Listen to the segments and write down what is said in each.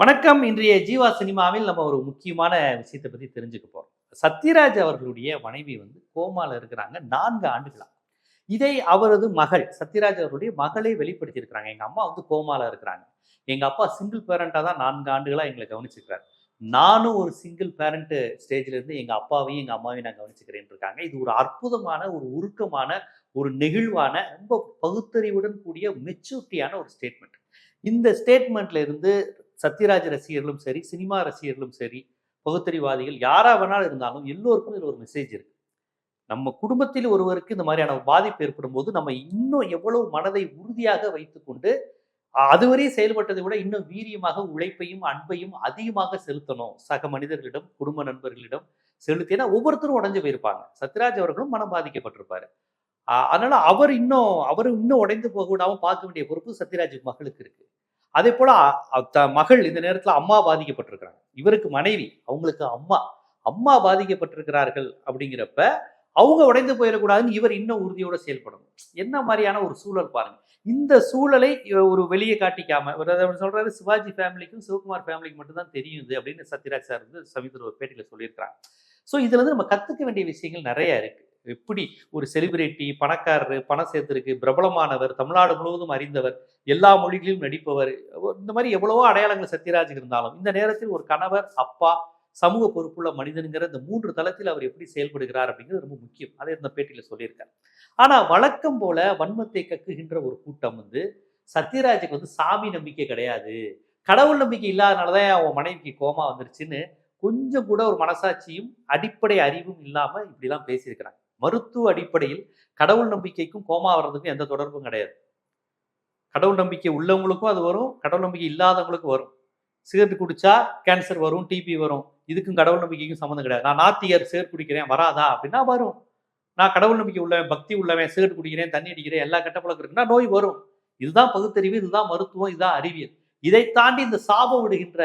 வணக்கம். இன்றைய ஜீவா சினிமாவில் நம்ம ஒரு முக்கியமான விஷயத்தை பத்தி தெரிஞ்சுக்க போறோம். சத்யராஜ் அவர்களுடைய மனைவி வந்து கோமால இருக்கிறாங்க நான்கு ஆண்டுகளா. இதை அவரது மகள் சத்யராஜ் அவருடைய மகளை வெளிப்படுத்தி இருக்கிறாங்க எங்க அம்மா வந்து கோமால இருக்கிறாங்க. எங்க அப்பா சிங்கிள் பேரண்டா தான் நான்கு ஆண்டுகளா எங்களை கவனிச்சிருக்காரு நானும் ஒரு சிங்கிள் பேரண்ட் ஸ்டேஜ்ல இருந்து எங்க அப்பாவையும் எங்க அம்மாவையும் நான் கவனிச்சுக்கிறேன் இருக்காங்க. இது ஒரு அற்புதமான ஒரு உருக்கமான ஒரு நெகிழ்வான ரொம்ப பகுத்தறிவுடன் கூடிய மெச்சூரிட்டியான ஒரு ஸ்டேட்மெண்ட் இந்த ஸ்டேட்மெண்ட்ல இருந்து சத்யராஜ் ரசிகர்களும் சரி சினிமா ரசிகர்களும் சரி பகுத்தறிவாதிகள் யாரா வேணாலும் இருந்தாலும் எல்லோருக்கும் இதில் ஒரு மெசேஜ் இருக்கு. நம்ம குடும்பத்தில் ஒருவருக்கு இந்த மாதிரியான பாதிப்பு ஏற்படும் போது நம்ம இன்னும் எவ்வளவு மனதை உறுதியாக வைத்துக்கொண்டு அதுவரை செயல்பட்டதை விட இன்னும் வீரியமாக உழைப்பையும் அன்பையும் அதிகமாக செலுத்தணும். சக மனிதர்களிடம் குடும்ப நண்பர்களிடம் செலுத்தினா ஒவ்வொருத்தரும் உடஞ்சு போயிருப்பாங்க. சத்யராஜ் அவர்களும் மனம் பாதிக்கப்பட்டிருப்பாரு. அதனால அவர் இன்னும் அவர் இன்னும் உடைந்து போக விடாம பார்க்க வேண்டிய பொறுப்பு சத்யராஜ் மகளுக்கு இருக்கு. அதே போல த- மகள் இந்த நேரத்துல அம்மா பாதிக்கப்பட்டிருக்கிறாங்க. இவருக்கு மனைவி அவங்களுக்கு அம்மா. அம்மா பாதிக்கப்பட்டிருக்கிறார்கள் அப்படிங்கிறப்ப அவங்க உடைந்து போயிடக்கூடாதுன்னு இவர் இன்னும் உறுதியோட செயல்படணும். என்ன மாதிரியான ஒரு சூழல் பாருங்க. இந்த சூழலை ஒரு வெளியே காட்டிக்காம ஒரு சொல்றாரு சிவாஜி ஃபேமிலிக்கும் சிவகுமார் ஃபேமிலிக்கு மட்டும்தான் தெரியுது அப்படின்னு சத்யராஜ் சார் வந்து சமீபத்தில் ஒரு பேட்டியில சொல்லியிருக்கிறாங்க. ஸோ இதுல இருந்து நம்ம கத்துக்க வேண்டிய விஷயங்கள் நிறைய இருக்கு. எப்படி ஒரு செலிபிரிட்டி பணக்காரர் பணம் சேர்த்துருக்கு பிரபலமானவர் தமிழ்நாடு முழுவதும் அறிந்தவர் எல்லா மொழிகளிலும் நடிப்பவர் இந்த மாதிரி எவ்வளவோ அடையாளங்கள் சத்யராஜுக்கு இருந்தாலும் இந்த நேரத்தில் ஒரு கணவர் அப்பா சமூக பொறுப்புள்ள மனிதனுங்கிற இந்த மூன்று தளத்தில் அவர் எப்படி செயல்படுகிறார் அப்படிங்கிறது ரொம்ப முக்கியம். அதை இந்த பேட்டியில சொல்லியிருக்காரு. ஆனா வழக்கம் போல வன்மத்தை கக்குகின்ற ஒரு கூட்டம் வந்து சத்யராஜுக்கு வந்து சாமி நம்பிக்கை கிடையாது. கடவுள் நம்பிக்கை இல்லாதனாலதான் அவன் மனைவிக்கு கோமா வந்துருச்சுன்னு கொஞ்சம் கூட ஒரு மனசாட்சியும் அடிப்படை அறிவும் இல்லாம இப்படிலாம் பேசியிருக்கிறாங்க. மருத்துவ அடிப்படையில் கடவுள் நம்பிக்கைக்கும் கோமா வர்றதுக்கும் எந்த தொடர்பும் கிடையாது. கடவுள் நம்பிக்கை உள்ளவங்களுக்கும் அது வரும் கடவுள் நம்பிக்கை இல்லாதவங்களுக்கும் வரும். சிகரெட் குடிச்சா கேன்சர் வரும் டிபி வரும். இதுக்கும் கடவுள் நம்பிக்கைக்கும் சம்மந்தம் கிடையாது. நான் நாத்தியர் சிகரெட் குடிக்கிறேன் வராதா அப்படின்னா வரும். நான் கடவுள் நம்பிக்கை உள்ளவன் பக்தி உள்ளவன் சிகரெட் குடிக்கிறேன் தண்ணி அடிக்கிறேன் எல்லா கெட்ட பழக்கம் இருக்குன்னா நோய் வரும். இதுதான் பகுத்தறிவு இதுதான் மருத்துவம் இதுதான் அறிவியல். இதை தாண்டி இந்த சாபம் விடுகின்ற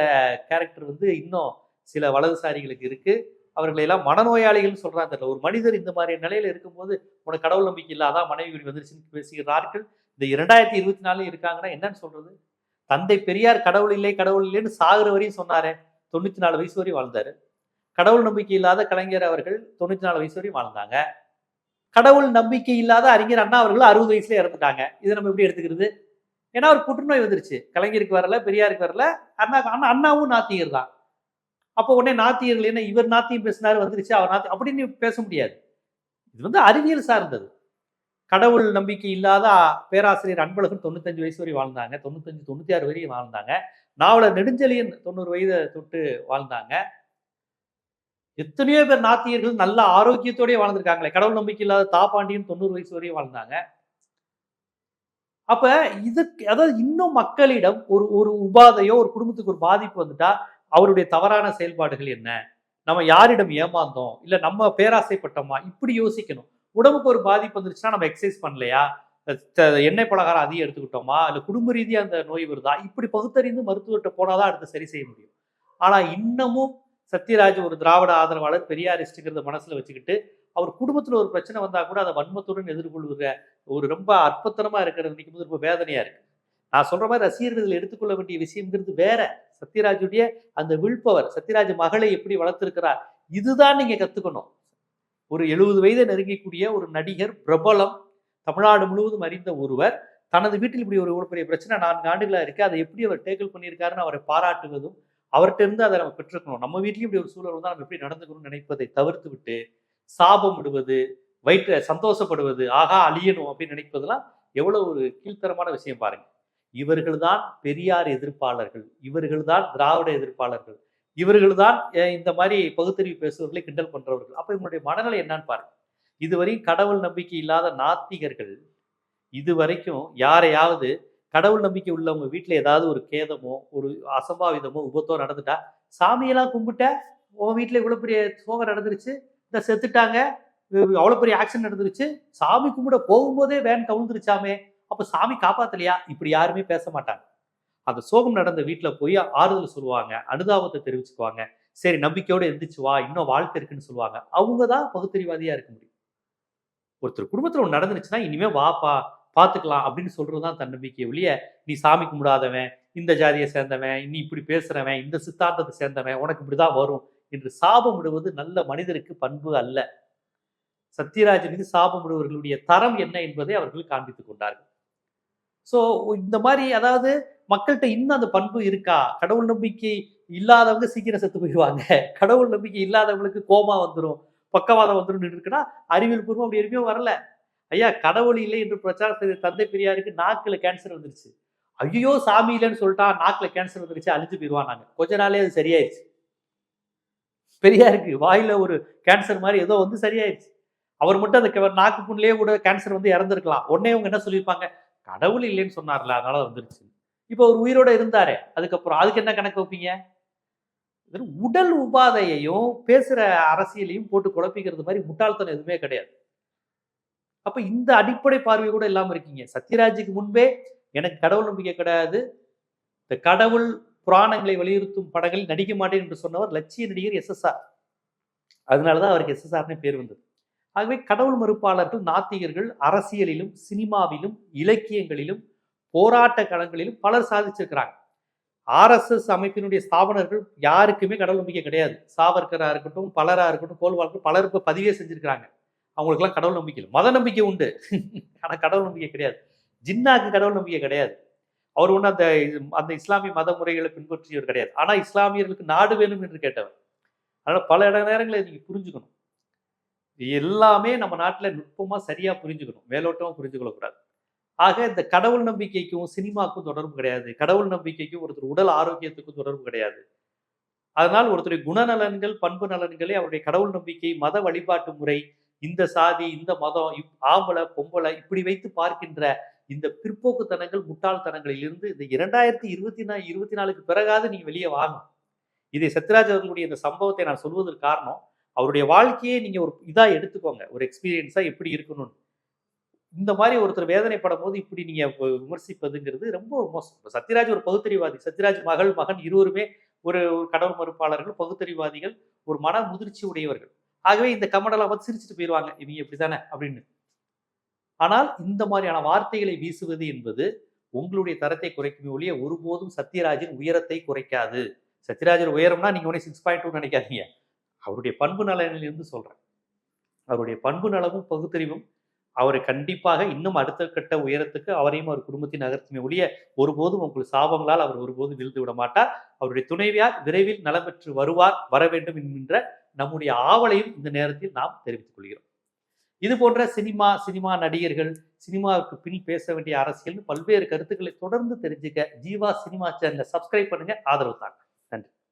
கேரக்டர் வந்து இன்னும் சில வலதுசாரிகளுக்கு இருக்கு. அவர்களை எல்லாம் மனநோயாளிகள் சொல்றாங்க தெரியல ஒரு மனிதர் இந்த மாதிரி நிலையில இருக்கும்போது உனக்கு கடவுள் நம்பிக்கை இல்லாதான் மனைவி வந்துருச்சுன்னு பேசுகிறார்கள். இந்த இரண்டாயிரத்தி இருபத்தி நாலு இருக்காங்கன்னா என்னன்னு சொல்றது? தந்தை பெரியார் கடவுள் இல்லை கடவுள் இல்லைன்னு சாகுற வரையும் சொன்னாரே. தொண்ணூத்தி நாலு வயசு வரையும் வாழ்ந்தாரு. கடவுள் நம்பிக்கை இல்லாத கலைஞர் அவர்கள் தொண்ணூத்தி நாலு வயசு வரையும் வாழ்ந்தாங்க. கடவுள் நம்பிக்கை இல்லாத அறிஞர் அண்ணா அவர்கள் அறுபது வயசுல இறந்துட்டாங்க. இதை நம்ம எப்படி எடுத்துக்கிறது? ஏன்னா ஒரு புற்றுநோய் வந்துருச்சு. கலைஞருக்கு வரல பெரியாருக்கு வரல அண்ணா அண்ணா அண்ணாவும் நாத்திகர் தான். அப்போ உடனே நாத்தியர்கள் என்ன இவர் நாத்தியம் பேசினார் வந்துருச்சு அவர் நாத்தி அப்படின்னு பேச முடியாது. இது வந்து அறிவியல் சார்ந்தது. கடவுள் நம்பிக்கை இல்லாத பேராசிரியர் அன்பழகன் தொண்ணூத்தஞ்சு வயசு வரை வாழ்ந்தாங்க. தொண்ணூத்தஞ்சு தொண்ணூத்தி ஆறு வரையும் வாழ்ந்தாங்க. நாவலர் நெடுஞ்செழியன் தொண்ணூறு வயதை தொட்டு வாழ்ந்தாங்க. எத்தனையோ பேர் நாத்தியர்கள் நல்ல ஆரோக்கியத்தோடய வாழ்ந்திருக்காங்களே. கடவுள் நம்பிக்கை இல்லாத தாப்பாண்டியன் தொண்ணூறு வயசு வரையும் வாழ்ந்தாங்க. அப்ப இதுக்கு அதாவது இன்னும் மக்களிடம் ஒரு ஒரு உபாதையோ ஒரு குடும்பத்துக்கு ஒரு பாதிப்பு வந்துட்டா அவருடைய தவறான செயல்பாடுகள் என்ன? நம்ம யாரிடம் ஏமாந்தோம்? இல்ல நம்ம பேராசைப்பட்டோமா? இப்படி யோசிக்கணும். உடம்புக்கு ஒரு பாதிப்பு வந்துருச்சுன்னா நம்ம எக்ஸசைஸ் பண்ணலையா? த- எண்ணெய் பலகாரம் அதிகம் எடுத்துக்கிட்டோமா? இல்ல குடும்ப ரீதியா அந்த நோய் வருதா? இப்படி பகுத்தறிந்து மருத்துவர்கிட்ட போனாதான் அடுத்து சரி செய்ய முடியும். ஆனா இன்னமும் சத்யராஜ் ஒரு திராவிட ஆதரவாளர் பெரியாரிஸ்ட்டுங்கிறத மனசுல வச்சுக்கிட்டு அவர் குடும்பத்துல ஒரு பிரச்சனை வந்தா கூட அதை வன்மத்துடன் எதிர்கொள்கிற ஒரு ரொம்ப அற்பத்தனமாக இருக்கிறது நினைக்கும் போது ரொம்ப வேதனையா இருக்கு. நான் சொல்ற மாதிரி ரசிகர்கள் இதில் எடுத்துக்கொள்ள வேண்டிய விஷயம்ங்கிறது வேற. சத்யராஜுடைய அந்த வில்பவர் சத்யராஜ் மகளை எப்படி வளர்த்திருக்கிறார்? இதுதான் நீங்க கத்துக்கணும். ஒரு எழுபது வயதை நெருங்கக்கூடிய ஒரு நடிகர் பிரபலம் தமிழ்நாடு முழுவதும் அறிந்த ஒருவர் தனது வீட்டில் இப்படி ஒரு இவ்வளவு பெரிய பிரச்சனை நான்கு ஆண்டுகளாக இருக்கு அதை எப்படி அவர் டேக்கிள் பண்ணியிருக்காருன்னு அவரை பாராட்டுவதும் அவர்கிட்ட இருந்து அதை நம்ம பெற்றுக்கணும். நம்ம வீட்லையும் இப்படி ஒரு சூழல் வந்தால் நம்ம எப்படி நடந்துக்கணும்னு நினைப்பதை தவிர்த்து விட்டு சாபம் விடுவது வயிற்று சந்தோஷப்படுவது ஆகா அழியணும் அப்படின்னு நினைப்பதெல்லாம் எவ்வளவு ஒரு கீழ்த்தரமான விஷயம் பாருங்க. இவர்கள்தான் பெரியார் எதிர்ப்பாளர்கள் இவர்கள்தான் திராவிட எதிர்ப்பாளர்கள் இவர்கள்தான் இந்த மாதிரி பகுத்தறிவு பேசுவர்களை கிண்டல் பண்றவர்கள். அப்ப இவங்களுடைய மனநிலை என்னன்னு பாருங்க. இதுவரையும் கடவுள் நம்பிக்கை இல்லாத நாத்திகர்கள் இதுவரைக்கும் யாரையாவது கடவுள் நம்பிக்கை உள்ளவங்க வீட்டுல ஏதாவது ஒரு கேதமோ ஒரு அசம்பாவிதமோ உபத்தோ நடந்துட்டா சாமியெல்லாம் கும்பிட்ட உன் வீட்டுல இவ்வளவு பெரிய சோகம் நடந்துருச்சு இந்த செத்துட்டாங்க அவ்வளோ அவ்வளவு பெரிய ஆக்சிடென்ட் நடந்துருச்சு சாமி கும்பிட போகும்போதே வேன் கவுந்துருச்சாமே அப்ப சாமி காப்பாத்தலையா? இப்படி யாருமே பேச மாட்டாங்க. அந்த சோகம் நடந்த வீட்டில் போய் ஆறுதல் சொல்லுவாங்க அனுதாபத்தை தெரிவிச்சுக்குவாங்க. சரி நம்பிக்கையோட எந்திரிச்சு வா இன்னும் வாழ்க்கை இருக்குன்னு சொல்லுவாங்க. அவங்க தான் பகுத்தறிவாதியா இருக்க முடியும். ஒருத்தர் குடும்பத்தில் ஒன்று நடந்துருச்சுன்னா இனிமே வாப்பா பார்த்துக்கலாம் அப்படின்னு சொல்றதுதான் தன்னம்பிக்கை ஒழிய நீ சாமி கும்பிடாதவன் இந்த ஜாதியை சேர்ந்தவன் நீ இப்படி பேசுறவன் இந்த சித்தாந்தத்தை சேர்ந்தவன் உனக்கு இப்படி தான் வரும் என்று சாபம் விடுவது நல்ல மனிதருக்கு பண்பு அல்ல. சத்யராஜ் மீது சாபம் விடுவர்களுடைய தரம் என்ன என்பதை அவர்கள் காண்பித்துக் கொண்டார்கள். ஸோ இந்த மாதிரி அதாவது மக்கள்கிட்ட இன்னும் அந்த பண்பு இருக்கா? கடவுள் நம்பிக்கை இல்லாதவங்க சீக்கிரம் செத்து போயிடுவாங்க. கடவுள் நம்பிக்கை இல்லாதவங்களுக்கு கோமா வந்துடும் பக்கவாதம் வந்துடும் இருக்குன்னா அறிவியல் பூர்வம் அப்படி எதுவுமே வரல. ஐயா கடவுள் இல்லை என்று பிரச்சாரம் செய்த தந்தை பெரியாருக்கு நாக்கில் கேன்சர் வந்துருச்சு. ஐயோ சாமி இல்லைன்னு சொல்லிட்டா நாக்கில் கேன்சர் வந்துருச்சு அழிஞ்சு போயிடுவான் நாங்கள் கொஞ்ச நாளே அது சரியாயிருச்சு. பெரியாருக்கு வாயில ஒரு கேன்சர் மாதிரி ஏதோ வந்து சரியாயிருச்சு. அவர் மட்டும் அந்த கெ- நாக்கு புண்ணிலே கூட கேன்சர் வந்து இறந்துருக்கலாம். உடனே அவங்க என்ன சொல்லியிருப்பாங்க? கடவுள் இல்லைன்னு சொன்னார்ல அதனால வந்துருச்சு. இப்போ ஒரு உயிரோட இருந்தாரே அதுக்கப்புறம் அதுக்கு என்ன கணக்கு வைப்பீங்க? உடல் உபாதையையும் பேசுற அரசியலையும் போட்டு குழப்பிக்கிறது மாதிரி முட்டாள்தனம் எதுவுமே கிடையாது. அப்ப இந்த அடிப்படை பார்வை கூட இல்லாம இருக்கீங்க. சத்யராஜுக்கு முன்பே எனக்கு கடவுள் நம்பிக்கை கிடையாது. இந்த கடவுள் புராணங்களை வலியுறுத்தும் படங்களில் நடிக்க மாட்டேன் என்று சொன்னவர் லட்சிய நடிகர் எஸ்எஸ்ஆர் அதனாலதான் அவருக்கு எஸ்எஸ்ஆர்னே பேர் வந்தது. ஆகவே கடவுள் மறுப்பாளர்கள் நாத்திகர்கள் அரசியலிலும் சினிமாவிலும் இலக்கியங்களிலும் போராட்ட களங்களிலும் பலர் சாதிச்சிருக்கிறாங்க. ஆர்எஸ்எஸ் அமைப்பினுடைய ஸ்தாபனர்கள் யாருக்குமே கடவுள் நம்பிக்கை கிடையாது. சாவர்கரா இருக்கட்டும் பலரா இருக்கட்டும் கோல்வாழ்க்கட்டும் பலர் இப்போ பதிவே செஞ்சிருக்கிறாங்க. அவங்களுக்கெல்லாம் கடவுள் நம்பிக்கை இல்லை. மத நம்பிக்கை உண்டு. ஆனால் கடவுள் நம்பிக்கை கிடையாது. ஜின்னாக்கு கடவுள் நம்பிக்கை கிடையாது. அவர் ஒன்றும் அந்த இது- அந்த இஸ்லாமிய மத முறைகளை பின்பற்றியவர் கிடையாது. ஆனால் இஸ்லாமியர்களுக்கு நாடு வேணும் என்று கேட்டவர். அதனால் பல இட நேரங்களில் நீங்கள் புரிஞ்சுக்கணும். எல்லாமே நம்ம நாட்டில் நுட்பமாக சரியாக புரிஞ்சுக்கணும். மேலோட்டமாக புரிஞ்சுக்கொள்ளக்கூடாது ஆக இந்த கடவுள் நம்பிக்கைக்கும் சினிமாக்கும் தொடர்பு கிடையாது. கடவுள் நம்பிக்கைக்கும் ஒருத்தர் உடல் ஆரோக்கியத்துக்கும் தொடர்பு கிடையாது. அதனால் ஒருத்தருடைய குணநலன்கள் பண்பு நலன்களே அவருடைய கடவுள் நம்பிக்கை மத வழிபாட்டு முறை இந்த சாதி இந்த மதம் இப்- ஆம்பளை பொம்பளை இப்படி வைத்து பார்க்கின்ற இந்த பிற்போக்குத்தனங்கள் முட்டாள்தனங்களிலிருந்து இந்த இரண்டாயிரத்தி இருபத்தி நா இருபத்தி நாலுக்கு பிறகாவது நீங்க வெளியே வாங்கணும் இதை சத்யராஜ் அவர்களுடைய இந்த சம்பவத்தை நான் சொல்வதற்கு காரணம் அவருடைய வாழ்க்கையை நீங்க ஒரு இதா எடுத்துக்கோங்க. ஒரு எக்ஸ்பீரியன்ஸா எப்படி இருக்கணும்னு. இந்த மாதிரி ஒருத்தர் வேதனைப்படும் போது இப்படி நீங்க விமர்சிப்பதுங்கிறது ரொம்ப மோசம். சத்யராஜ் ஒரு பகுத்தறிவாதி. சத்யராஜ் மகள் மகன் இருவருமே ஒரு ஒரு கடவுள் மறுப்பாளர்கள் பகுத்தறிவாதிகள் ஒரு மன முதிர்ச்சி உடையவர்கள். ஆகவே இந்த கமெண்டெல்லாம் பார்த்து சிரிச்சுட்டு போயிடுவாங்க இவங்க இப்படிதானே? அப்படின்னு. ஆனால் இந்த மாதிரியான வார்த்தைகளை வீசுவது என்பது உங்களுடைய தரத்தை குறைக்குமே ஒழிய ஒருபோதும் சத்யராஜின் உயரத்தை குறைக்காது. சத்யராஜன் உயரம்னா நீங்க உடனே சிக்ஸ் பாயிண்ட் டூ நினைக்காதீங்க. அவருடைய பண்பு நலனிலிருந்து சொல்கிறேன் அவருடைய பண்பு நலமும் பகுத்தறிவும் அவரை கண்டிப்பாக இன்னும் அடுத்த கட்ட உயரத்துக்கு அவரையும் அவர் குடும்பத்தின் நகர்த்துமே ஒழிய ஒருபோதும் உங்களுக்கு சாபங்களால் அவர் ஒருபோதும் விழுந்து விட மாட்டார். அவருடைய துணைவியார் விரைவில் நலம் பெற்று வருவார் வர வேண்டும் என்கின்ற நம்முடைய ஆவலையும் இந்த நேரத்தில் நாம் தெரிவித்துக் கொள்கிறோம். இது போன்ற சினிமா சினிமா நடிகர்கள் சினிமாவுக்கு பின் பேச வேண்டிய அரசியல்னு பல்வேறு கருத்துக்களை தொடர்ந்து தெரிஞ்சுக்க ஜீவா சினிமா சேனலை சப்ஸ்கிரைப் பண்ணுங்க. ஆதரவு தாங்க.